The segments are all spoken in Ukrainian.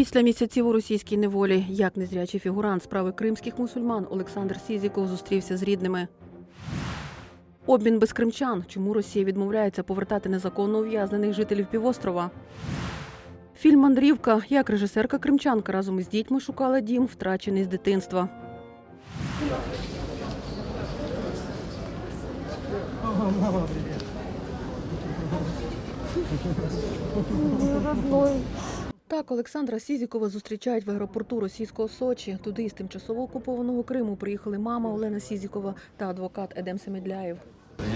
Після місяців у російській неволі, як незрячий фігурант справи кримських мусульман Олександр Сізіков зустрівся з рідними. Обмін без кримчан. Чому Росія відмовляється повертати незаконно ув'язнених жителів півострова? Фільм Мандрівка. Як режисерка кримчанка разом із дітьми шукала дім, втрачений з дитинства. Так, Олександра Сізікова зустрічають в аеропорту російського Сочі. Туди з тимчасово окупованого Криму приїхали мама Олена Сізікова та адвокат Едем Семедляєв.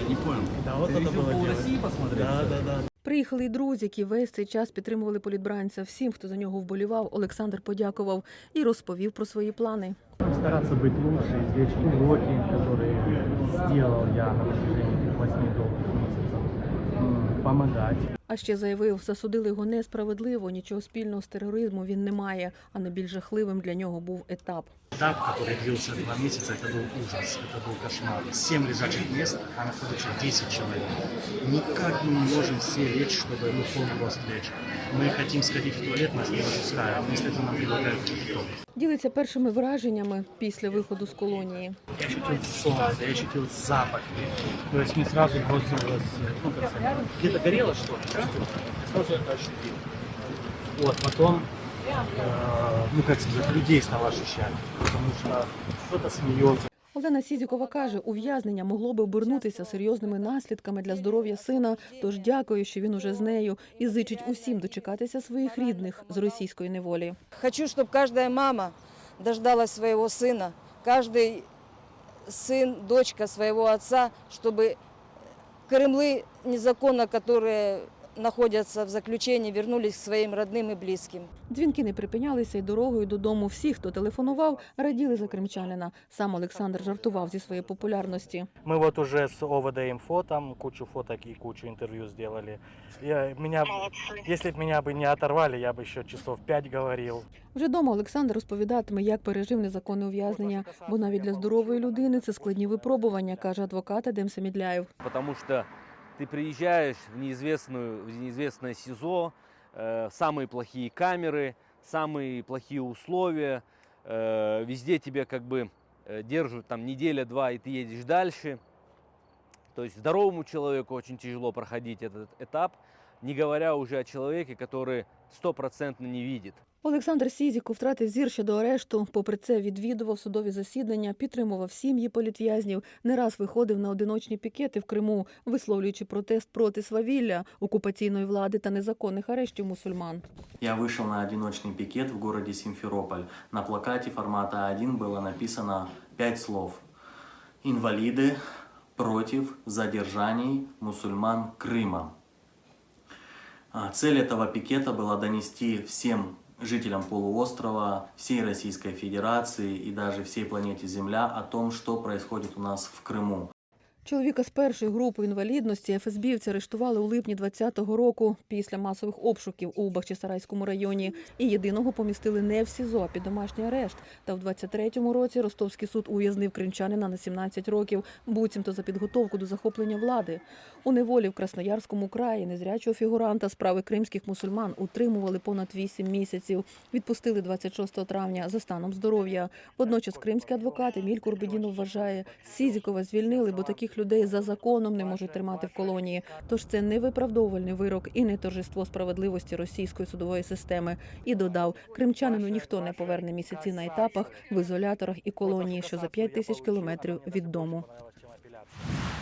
Я не понял. Да, вот Ты это решил было пол дело. России посмотреть? Да, да, да. Приїхали й друзі, які весь цей час підтримували політбранця. Всім, хто за нього вболівав, Олександр подякував і розповів про свої плани. Стараться быть лучше, извлечь уроки, которые сделал я на протяжении этих восьми долгих месяцев. М, Помогать. А ще заявив, засудили його несправедливо, нічого спільного з тероризмом він не має. А найбільш жахливим для нього був етап. Этап, который длился два месяца, это был ужас, это был кошмар. Семь лежачих мест, а находится 10 человек. Никак мы не можем все лечь, чтобы ну, полрост лечь. Мы хотим сходить в туалет, нас не допускают. Вместо этого нам предлагают кипяток. Ділиться першими враженнями після виходу з колонії. Я ощутил солнце, я ощутил запах. То есть мне сразу бросилось, ну, как сказать, где-то горело что-то, чувствуете? Сразу это ощутил. Вот, потом, э, ну, как сказать, людей стал ощущать, потому что кто-то смеется, Олена Сізікова каже, ув'язнення могло би обернутися серйозними наслідками для здоров'я сина. Тож дякую, що він уже з нею і зичить усім дочекатися своїх рідних з російської неволі. Хочу, чтобы каждая мама дождалась своего сына, каждый сын, дочка своего отца, чтобы Крымлы незаконно, которые находятся в заключении, вернулись к своим родным и близким. Дзвінки не припинялися й дорогою додому. Всі, хто телефонував, раділи за кримчанина. Сам Олександр жартував зі своєї популярності. Мы вот уже с ОВД-инфо там кучу фоток и кучу интервью сделали. Я, меня, если бы меня бы не оторвали, я бы еще часов пять говорил. Вже дома Олександр розповідатиме, як пережив незаконне ув'язнення, бо навіть для здорової людини це складні випробування, каже адвокат Едем Самідляєв. потому что ты приезжаешь в неизвестную, в неизвестное СИЗО, э, самые плохие камеры, самые плохие условия, э, везде тебе как бы э, держат там неделя-два, и ты едешь дальше. То есть здоровому человеку очень тяжело проходить этот этап, не говоря уже о человеке, который стопроцентно не видит. Олександр Сізіко втратив зір ще до арешту. Попри це, відвідував судові засідання, підтримував сім'ї політв'язнів, не раз виходив на одиночні пікети в Криму, висловлюючи протест проти свавілля, окупаційної влади та незаконних арештів мусульман. Я вышел на одиночный пикет в городе Симферополь. На плакате формата А1 было написано пять слов. Инвалиды против задержаний мусульман Крыма. А, Цель этого пикета была донести всем жителям полуострова, всей Российской Федерации и даже всей планете Земля о том, что происходит у нас в Крыму. Чоловіка з першої групи інвалідності ФСБівці арештували у липні 20-го року після масових обшуків у Бахчисарайському районі. І єдиного помістили не в СІЗО, а під домашній арешт. Та в 23-му році Ростовський суд ув'язнив кримчанина на 17 років, буцімто за підготовку до захоплення влади. У неволі в Красноярському краї незрячого фігуранта справи кримських мусульман утримували понад 8 місяців. Відпустили 26 травня за станом здоров'я. Водночас кримський адвокат Еміль Курбедінов вважає, Сізікова звільнили, бо таких людей за законом не можуть тримати в колонії. Тож це не виправдовувальний вирок і не торжество справедливості російської судової системи. І додав, кримчанину ніхто не поверне місяці на етапах в ізоляторах і колонії, що за 5 тисяч кілометрів від дому.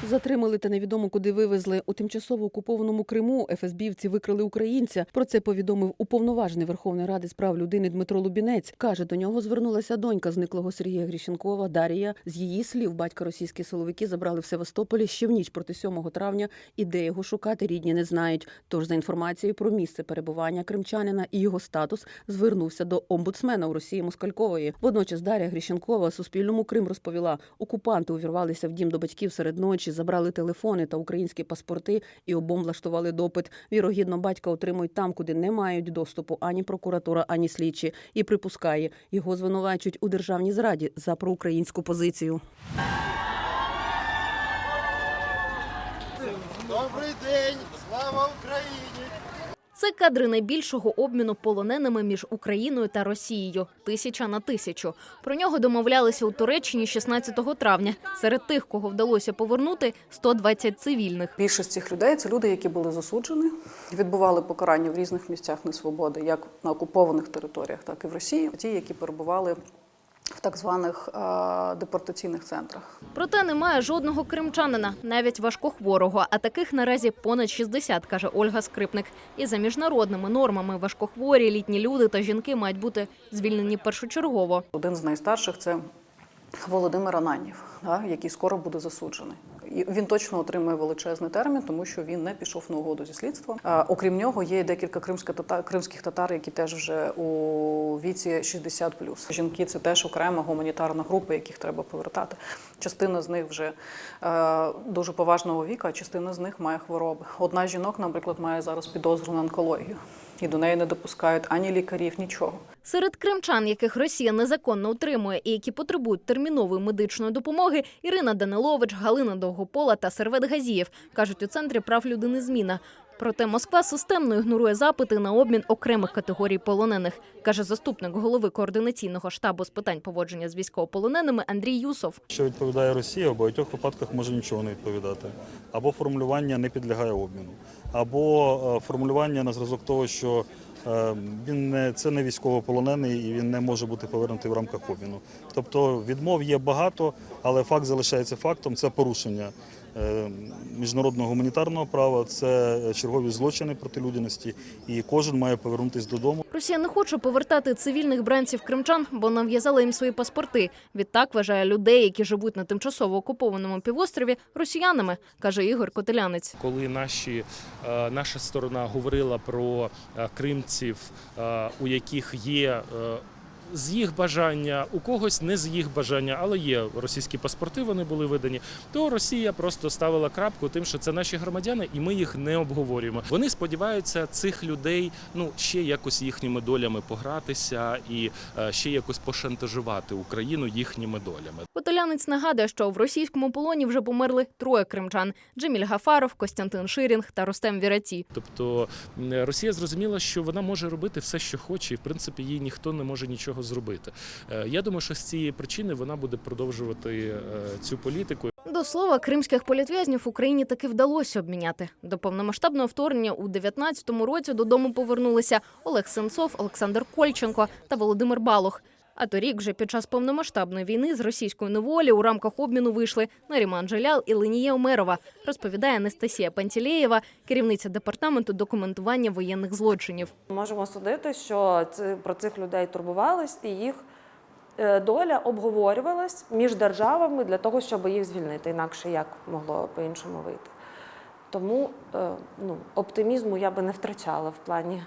Затримали та невідомо куди вивезли. У тимчасово окупованому Криму ФСБівці викрили українця. Про це повідомив уповноважений Верховної Ради з прав людини Дмитро Лубінець. Каже, до нього звернулася донька зниклого Сергія Гріщенкова Дарія. З її слів, батька російські силовики забрали в Севастополі ще в ніч проти 7 травня. І де його шукати рідні не знають. Тож за інформацією про місце перебування кримчанина і його статус звернувся до омбудсмена у Росії Москалькової. Водночас Дар'я Гріщенкова Суспільному Крим розповіла, окупанти увірвалися в дім до батьків серед ночі, забрали телефони та українські паспорти і обом влаштували допит. Вірогідно, батька отримують там, куди не мають доступу ані прокуратура, ані слідчі. І припускає, його звинувачують у державній зраді за проукраїнську позицію. Добрий день! Слава Україні! Це кадри найбільшого обміну полоненими між Україною та Росією тисяча на тисячу. Про нього домовлялися у Туреччині 16 травня. Серед тих, кого вдалося повернути, 120 цивільних. Більшість цих людей це люди, які були засуджені, відбували покарання в різних місцях несвободи, як на окупованих територіях, так і в Росії. Ті, які перебували в так званих е, депортаційних центрах. Проте немає жодного кримчанина, навіть важкохворого. А таких наразі понад 60, каже Ольга Скрипник. І за міжнародними нормами важкохворі, літні люди та жінки мають бути звільнені першочергово. Один з найстарших це Володимир Ананів, який скоро буде засуджений. Він точно отримує величезний термін, тому що він не пішов на угоду зі слідством. Окрім нього, є декілька кримських татар, які теж вже у віці 60+. Жінки це теж окрема гуманітарна група, яких треба повертати. Частина з них вже е, дуже поважного віку, а частина з них має хвороби. Одна з жінок, наприклад, має зараз підозру на онкологію, і до неї не допускають ані лікарів, нічого. Серед кримчан, яких Росія незаконно утримує і які потребують термінової медичної допомоги, Ірина Данилович, Галина Довгопола та Сервет Газієв кажуть у центрі прав людини зміна. Проте Москва системно ігнорує запити на обмін окремих категорій полонених, каже заступник голови координаційного штабу з питань поводження з військовополоненими Андрій Юсов. Що відповідає Росія, в багатьох випадках може нічого не відповідати. Або формулювання не підлягає обміну, або е, формулювання на зразок того, що е, він не це не військовополонений і він не може бути повернутий в рамках обміну. Тобто відмов є багато, але факт залишається фактом. Це порушення міжнародного гуманітарного права, це чергові злочини проти людяності, і кожен має повернутися додому. Росія не хоче повертати цивільних бранців кримчан, бо нав'язала їм свої паспорти. Відтак вважає людей, які живуть на тимчасово окупованому півострові, росіянами, каже Ігор Котелянець. коли наші, е, наша сторона говорила про е, кримців, е, у яких є е, з їх бажання, у когось не з їх бажання, але є російські паспорти, вони були видані. То Росія просто ставила крапку тим, що це наші громадяни, і ми їх не обговорюємо. Вони сподіваються цих людей ну ще якось їхніми долями погратися і е, ще якось пошантажувати Україну їхніми долями. Котелянець нагадує, що в російському полоні вже померли троє кримчан: Джеміль Гафаров, Костянтин Ширінг та Рустем Віраті. Тобто Росія зрозуміла, що вона може робити все, що хоче, і в принципі їй ніхто не може нічого зробити. Е, Я думаю, що з цієї причини вона буде продовжувати е, цю політику. До слова, кримських політв'язнів Україні таки вдалося обміняти. До повномасштабного вторгнення у 19-му році додому повернулися Олег Сенцов, Олександр Кольченко та Володимир Балох. А торік, вже під час повномасштабної війни з російської неволі у рамках обміну вийшли Наріман Джелял і Ленія Омерова, розповідає Анастасія Пантілеєва, керівниця департаменту документування воєнних злочинів. Можемо судити, що про цих людей турбувались і їх е, доля обговорювалась між державами для того, щоб їх звільнити. Інакше як могло по-іншому вийти. Тому е, ну, оптимізму я би не втрачала в плані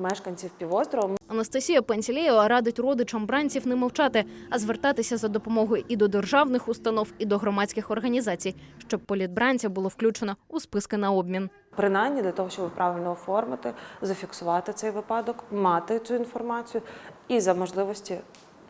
мешканців півострова. Анастасія Пантілеєва радить родичам бранців не мовчати, а звертатися за допомогою і до державних установ, і до громадських організацій, щоб політбранця було включено у списки на обмін. Принаймні для того, щоб правильно оформити, зафіксувати цей випадок, мати цю інформацію і за можливості,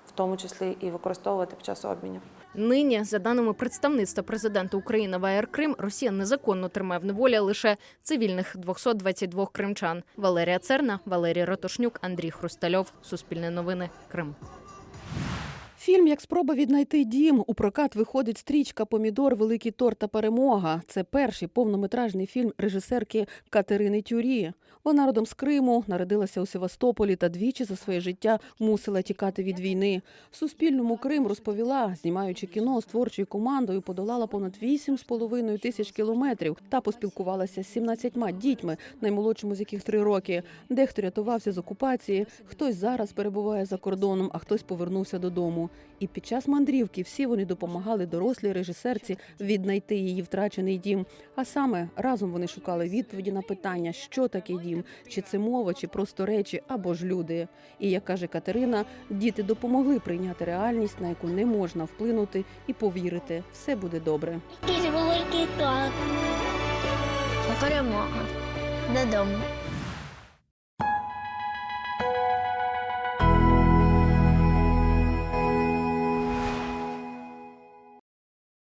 в тому числі і використовувати під час обмінів. Нині, за даними представництва президента України в АР Крим, Росія незаконно тримає в неволі лише цивільних 222 кримчан. Валерія Церна, Валерій Ротошнюк, Андрій Хрустальов. Суспільне новини. Крим. Фільм як спроба віднайти дім. У прокат виходить стрічка Помідор, Великий торт та перемога. Це перший повнометражний фільм режисерки Катерини Тюрі. Вона родом з Криму, народилася у Севастополі та двічі за своє життя мусила тікати від війни. Суспільному Крим розповіла, знімаючи кіно з творчою командою, подолала понад 8,5 тисяч кілометрів та поспілкувалася з 17 дітьми, наймолодшому з яких три роки. Дехто рятувався з окупації, хтось зараз перебуває за кордоном, а хтось повернувся додому. І під час мандрівки всі вони допомагали дорослій режисерці віднайти її втрачений дім. А саме разом вони шукали відповіді на питання, що таке дім, чи це мова, чи просто речі, або ж люди. І як каже Катерина, діти допомогли прийняти реальність, на яку не можна вплинути, і повірити, все буде добре. Якийсь великий торт. Перемога. Додому.